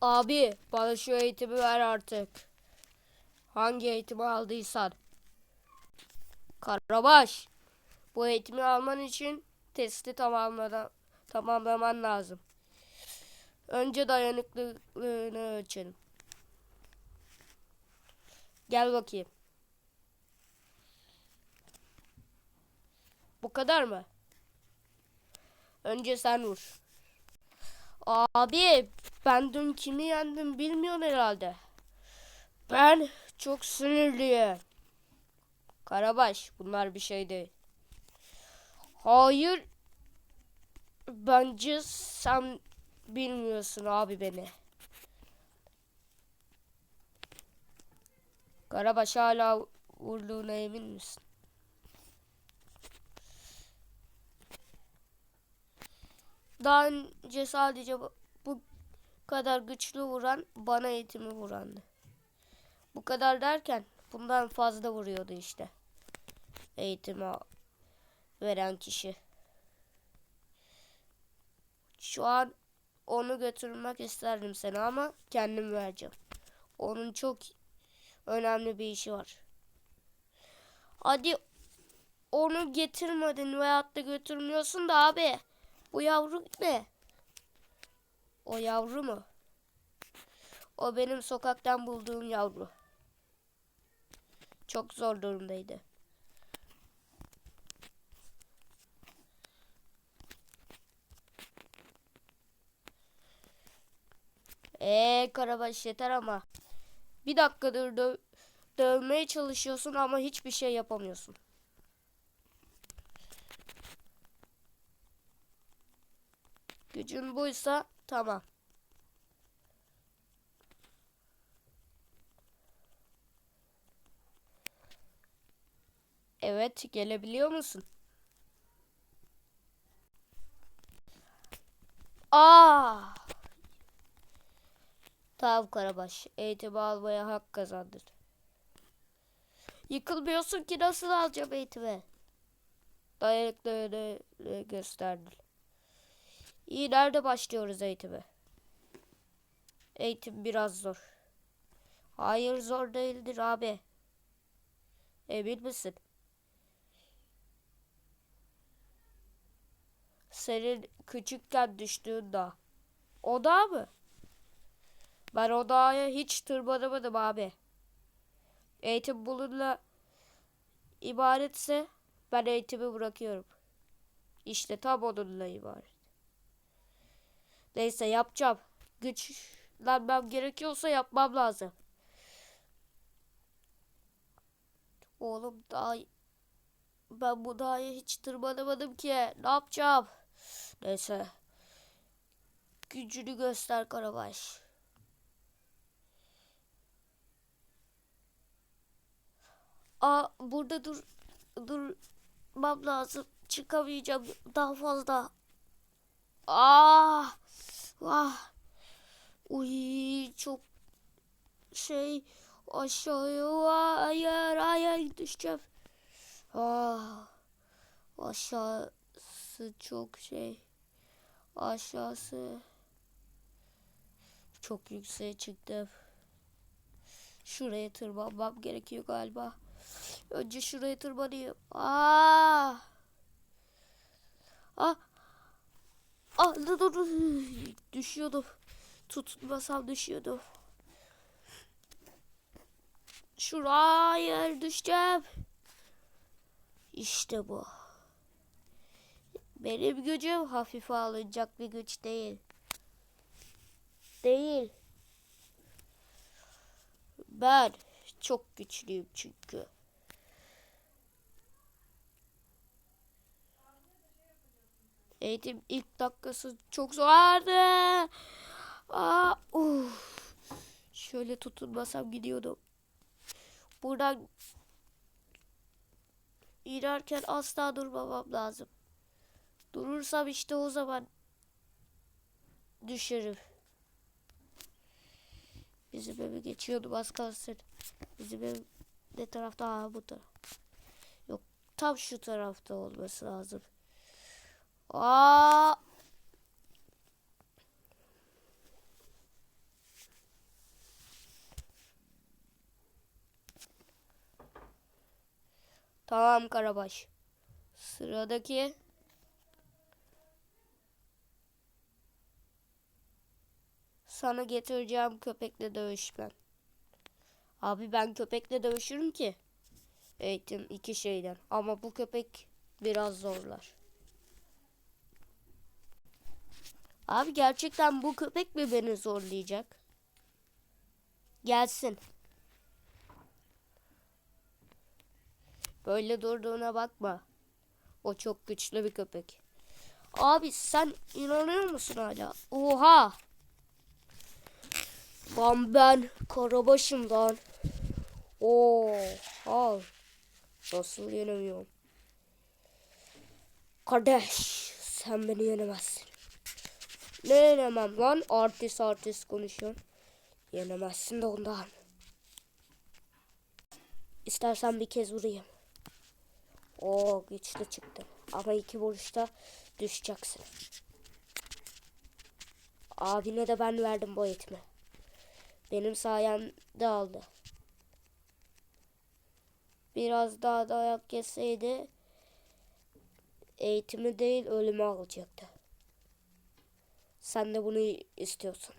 Abi bana şu eğitimi ver artık. Hangi eğitimi aldıysan. Karabaş. Bu eğitimi alman için testi tamamlaman, tamamlaman lazım. Önce dayanıklılığını ölçelim. Gel bakayım. Bu kadar mı? Önce sen vur. Abi ben dün kimi yendim bilmiyorsun herhalde. Ben çok sinirliyim. Karabaş bunlar bir şey değil. Hayır. Bence sen bilmiyorsun abi beni. Karabaş hala vurduğuna emin misin? Daha önce sadece bu, kadar güçlü vuran bana eğitimi vurandı. Bu kadar derken bundan fazla vuruyordu işte. Eğitimi veren kişi. Şu an onu götürmek isterdim seni ama kendim vereceğim. Onun çok önemli bir işi var. Hadi onu getirmedin veyahut da götürmüyorsun da abi. Bu yavru ne? O yavru mu? O benim sokaktan bulduğum yavru. Çok zor durumdaydı. Eee Karabaş yeter ama. Bir dakikadır dö dövmeye çalışıyorsun ama hiçbir şey yapamıyorsun. Gücün buysa tamam. Evet, gelebiliyor musun? Aa! Tamam Karabaş, eğitimi almaya hak kazandın. Yıkılmıyorsun ki nasıl alacağım eğitimi? Dayanıklılığını gösterdin. İyi nerede başlıyoruz eğitime? Eğitim biraz zor. Hayır zor değildir abi. Emin misin? Senin küçükken düştüğün dağ. O dağ mı? Ben o dağa hiç tırmanamadım abi. Eğitim bununla ibaretse ben eğitimi bırakıyorum. İşte tam onunla ibaret. Neyse yapacağım. Güçlenmem gerekiyorsa yapmam lazım. Oğlum daha ben bu dağa hiç tırmanamadım ki. Ne yapacağım? Neyse. Gücünü göster Karabaş. Aa burada dur durmam lazım. Çıkamayacağım daha fazla. Ah! Vah! Uy çok şey aşağıya hayır hayır düşeceğim. Ah! Aşağısı çok şey. Aşağısı çok yükseğe çıktım. Şuraya tırmanmam gerekiyor galiba. Önce şuraya tırmanayım. Ah! Ah! Ah dur dur dur. Düşüyordum. Tutmasam düşüyordum. Şuraya düşeceğim. İşte bu. Benim gücüm hafife alınacak bir güç değil. Değil. Ben çok güçlüyüm çünkü. Eğitim ilk dakikası çok zordu. Aa, uf. Şöyle tutunmasam gidiyordum. Buradan inerken asla durmamam lazım. Durursam işte o zaman düşerim. Bizim evi geçiyordum az kalsın. Bizim ev ne tarafta? Aa bu taraf. Yok tam şu tarafta olması lazım. Aa. Tamam Karabaş. Sıradaki sana getireceğim köpekle dövüşmen. Abi ben köpekle dövüşürüm ki. Eğitim iki şeyden. Ama bu köpek biraz zorlar. Abi gerçekten bu köpek mi beni zorlayacak? Gelsin. Böyle durduğuna bakma. O çok güçlü bir köpek. Abi sen inanıyor musun hala? Oha! Lan ben karabaşım lan. Oha! Nasıl yenemiyorum? Kardeş sen beni yenemezsin. Ne yenemem lan? Artist artist konuşuyorsun. Yenemezsin de ondan. İstersen bir kez vurayım. Oo güçlü çıktı. Ama iki vuruşta düşeceksin. Abine de ben verdim bu eğitimi. Benim sayemde aldı. Biraz daha dayak yeseydi eğitimi değil ölümü alacaktı. Sen de bunu istiyorsun.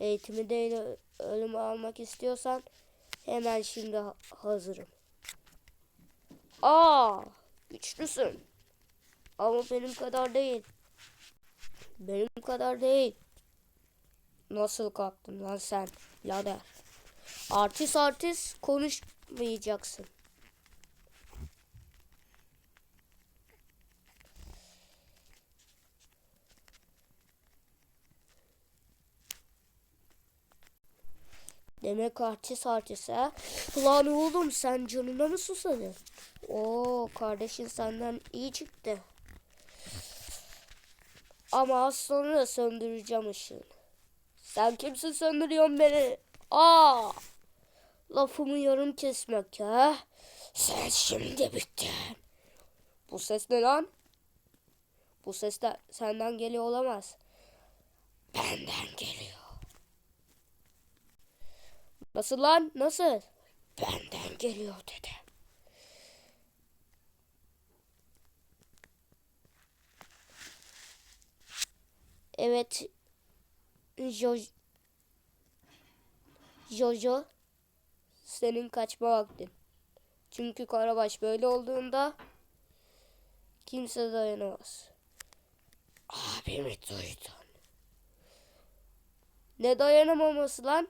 Eğitimi değil ölümü almak istiyorsan hemen şimdi ha- hazırım. Aa, güçlüsün. Ama benim kadar değil. Benim kadar değil. Nasıl kalktın lan sen? Lader. Artist artist konuşmayacaksın. Demek artist artist ha? Lan oğlum sen canına mı susadın? Oo kardeşin senden iyi çıktı. Ama az sonra söndüreceğim ışığını. Sen kimsin söndürüyorsun beni? Aa! Lafımı yarım kesmek ha? Sen şimdi bittin. Bu ses ne lan? Bu ses de senden geliyor olamaz. Benden geliyor. Nasıl lan? Nasıl? Benden geliyor dedi. Evet. Jo Jojo. Senin kaçma vaktin. Çünkü Karabaş böyle olduğunda kimse dayanamaz. Abimi duydun. Ne dayanamaması lan?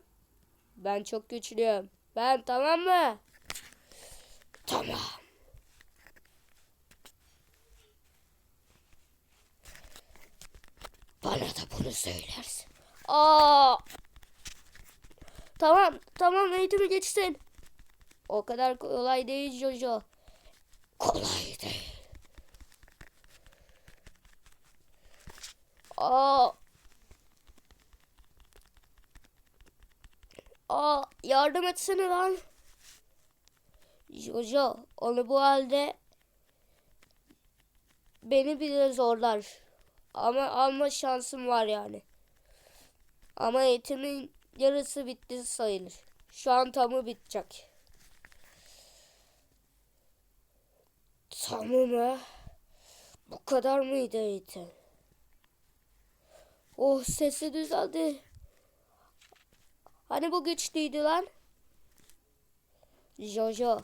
Ben çok güçlüyüm. Ben tamam mı? Tamam. Bana da bunu söylersin. Aa! Tamam, tamam eğitimi geçsin. O kadar kolay değil Jojo. Kolay değil. Aa! Aa, yardım etsene lan. Jojo, onu bu halde beni bile zorlar. Ama alma şansım var yani. Ama eğitimin yarısı bitti sayılır. Şu an tamı bitecek. Tamı mı? Bu kadar mıydı eğitim? Oh sesi düzeldi. Hani bu güçlüydü lan? Jojo.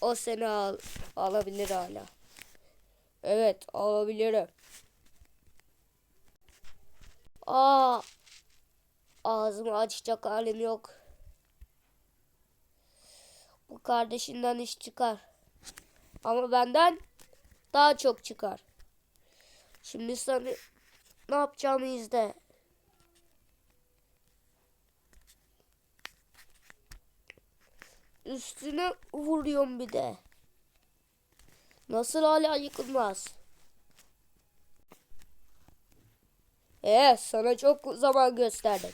O seni al alabilir hala. Evet alabilirim. Aa, ağzımı açacak halim yok. Bu kardeşinden iş çıkar. Ama benden daha çok çıkar. Şimdi sana ne yapacağımı izle. Üstüne vuruyorum bir de. Nasıl hala yıkılmaz? Ee, sana çok zaman gösterdim.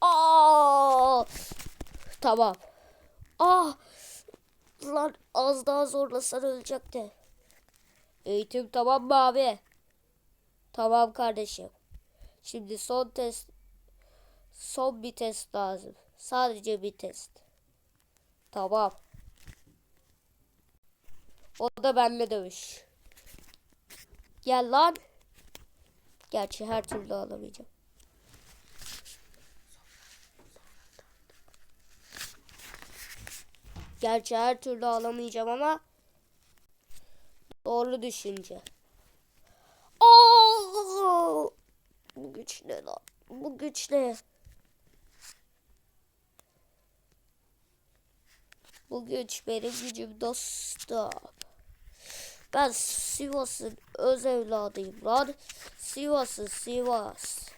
Aa! Tamam. Ah! Lan az daha zorlasan ölecekti. Eğitim tamam mı abi? Tamam kardeşim. Şimdi son test son bir test lazım. Sadece bir test. Tamam. O da benimle dövüş. Gel lan. Gerçi her türlü alamayacağım. Gerçi her türlü alamayacağım ama doğru düşünce. Oo! Bu güç ne lan? Bu güç ne? Bu güç benim gücüm dostum. Ben Sivas'ın öz evladıyım lan. Sivas'ın Sivas.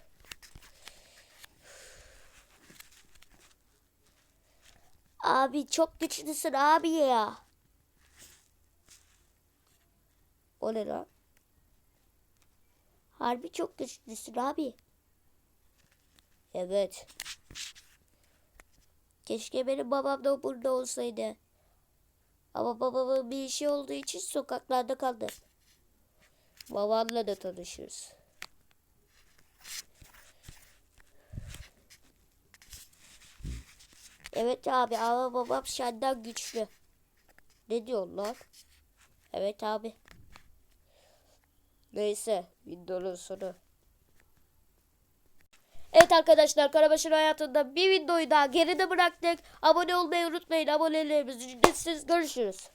Abi çok güçlüsün abi ya. O ne lan? Harbi çok güçlüsün abi. Evet. Keşke benim babam da burada olsaydı. Ama babamın bir işi olduğu için sokaklarda kaldı. Babamla da tanışırız. Evet abi ama babam senden güçlü. Ne diyorsun lan? Evet abi. Neyse videonun sonu. Evet arkadaşlar Karabaş'ın hayatında bir videoyu daha geride bıraktık. Abone olmayı unutmayın. Abonelerimiz ücretsiz. Görüşürüz.